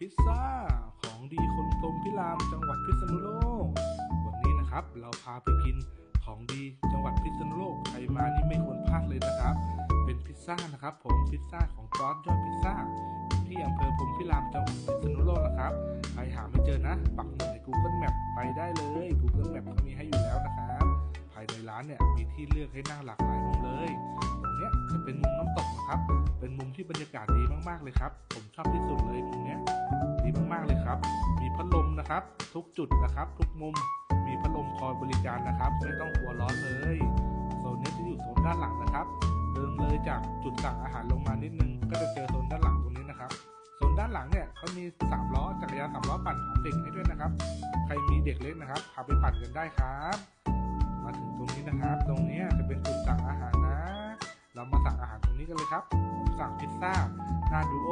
พิซซ่า ของดีคนพรมพิรามจังหวัดพิษณุโลก วันนี้นะครับเราพาไปกินของดีจังหวัดพิษณุโลกใครมานี่ไม่ควรพลาดเลยนะครับ เป็นพิซซ่านะครับ ผมพิซซ่าของจอร์ดยอดพิซซ่าที่อำเภอพรมพิรามจังหวัดพิษณุโลกนะครับใครหาไม่เจอนะปักหมุดใน Google Map ไปได้เลย Google Map เขามีให้อยู่แล้วนะครับภายในร้านเนี่ยมีที่เลือกให้นั่งหลากหลายมุมเลยตรงเนี้ยจะเป็นมุมน้ำตกนะครับ เป็นมุมที่บรรยากาศดีมากๆเลยครับ ผมชอบที่สุดเลยมุม นะครับ ทุกจุดนะครับ ทุกมุมมีพัดลมคอยบริการนะครับ ไม่ต้องกลัวร้อนเลยโซนนี้จะอยู่โซนด้านหลังนะครับเดินเลยจากจุดสั่งอาหารลงมานิดนึง ก็จะเจอโซนด้านหลังตรงนี้นะครับโซนด้านหลังเนี่ยเขามีสามล้อจักรยานสามล้อปั่นของเด็กให้ด้วยนะครับ ใครมีเด็กเล็กนะครับพาไปปั่นกันได้ครับ มาถึงตรงนี้นะครับ ตรงนี้จะเป็นจุดสั่งอาหารนะ เรามาสั่งอาหารตรงนี้กันเลยครับผมสั่งพิซซ่าหน้าดูโอ